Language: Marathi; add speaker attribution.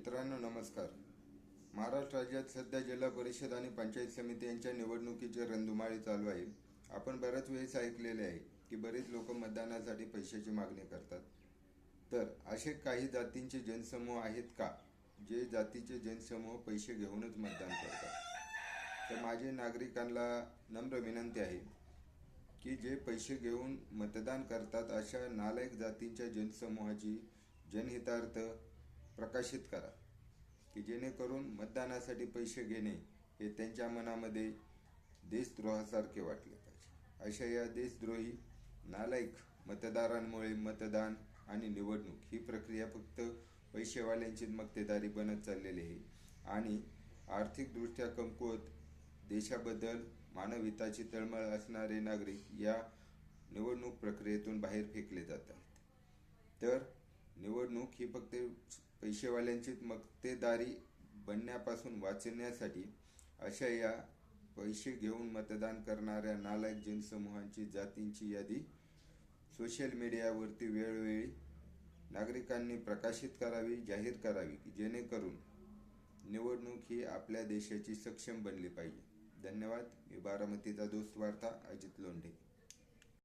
Speaker 1: मित्रांनो नमस्कार. महाराष्ट्र राज्यात सध्या जिल्हा परिषद आणि पंचायत समिती यांच्या निवडणुकीचे रणधुमाळी चालू आहे. आपण बऱ्याच वेळेस ऐकलेले आहे की बरेच लोक मतदानासाठी पैशाची मागणी करतात. तर असे काही जातींचे जनसमूह आहेत का? जे जातीचे जनसमूह पैसे घेऊनच मतदान करतात. तर माझे नागरिकांना नम्र विनंती आहे की जे पैसे घेऊन मतदान करतात अशा नालायक जातींच्या जनसमूहाची जनहितार्थ प्रकाशित करा की जेणेकरून मतदानासाठी पैसे घेणे हे त्यांच्या मनामध्ये देशद्रोहासारखे वाटले पाहिजे. अशा या देशद्रोही नालायक मतदारांमुळे मतदान आणि निवडणूक ही प्रक्रिया फक्त पैसेवाल्यांची मक्तेदारी बनत चाललेली आहे. आणि आर्थिकदृष्ट्या कमकुवत देशाबद्दल मानवहिताची तळमळ असणारे नागरिक या निवडणूक प्रक्रियेतून बाहेर फेकले जात आहेत. तर निवडणूक ही फक्त पैसेवाल्यांची मक्तेदारी बनण्यापासून वाचण्यासाठी अशा या पैसे घेऊन मतदान करणाऱ्या नालायक जनसमूहांची जातींची यादी सोशल मीडियावरती वेळोवेळी नागरिकांनी प्रकाशित करावी जाहीर करावी की जेणेकरून निवडणूक ही आपल्या देशाची सक्षम बनली पाहिजे. धन्यवाद. मी बारामतीचा दोस्त वार्ता अजित लोंढे.